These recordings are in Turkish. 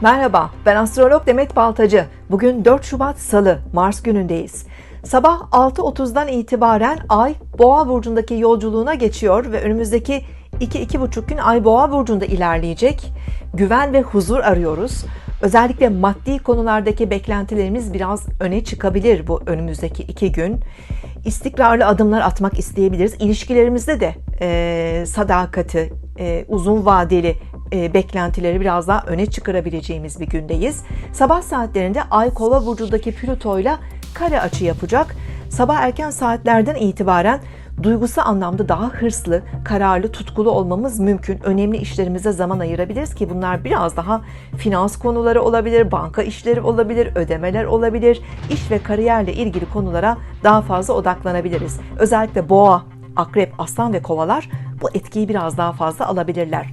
Merhaba, ben astrolog Demet Baltacı. Bugün 4 Şubat Salı, Mars günündeyiz. Sabah 6.30'dan itibaren Ay Boğa burcundaki yolculuğuna geçiyor ve önümüzdeki 2-2,5 gün Ay Boğa burcunda ilerleyecek. Güven ve huzur arıyoruz. Özellikle maddi konulardaki beklentilerimiz biraz öne çıkabilir bu önümüzdeki iki gün. İstikrarlı adımlar atmak isteyebiliriz. İlişkilerimizde de e, sadakati, e, uzun vadeli e, beklentileri biraz daha öne çıkarabileceğimiz bir gündeyiz. Sabah saatlerinde Ay Kova burcundaki Plüto ile kare açı yapacak. Sabah erken saatlerden itibaren duygusal anlamda daha hırslı, kararlı, tutkulu olmamız mümkün. Önemli işlerimize zaman ayırabiliriz ki bunlar biraz daha finans konuları olabilir, banka işleri olabilir, ödemeler olabilir. İş ve kariyerle ilgili konulara daha fazla odaklanabiliriz. Özellikle boğa, akrep, aslan ve kovalar bu etkiyi biraz daha fazla alabilirler.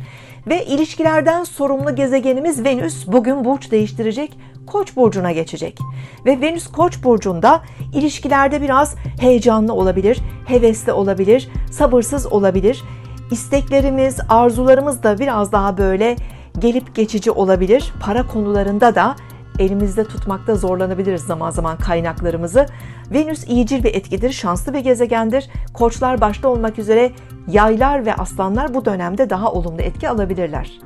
Ve ilişkilerden sorumlu gezegenimiz Venüs bugün burç değiştirecek. Koç burcuna geçecek. Ve Venüs Koç burcunda ilişkilerde biraz heyecanlı olabilir, hevesli olabilir, sabırsız olabilir. İsteklerimiz, arzularımız da biraz daha böyle gelip geçici olabilir. Para konularında da elimizde tutmakta zorlanabiliriz zaman zaman kaynaklarımızı. Venüs iyicil bir etkidir, şanslı bir gezegendir. Koçlar başta olmak üzere yaylar ve aslanlar bu dönemde daha olumlu etki alabilirler.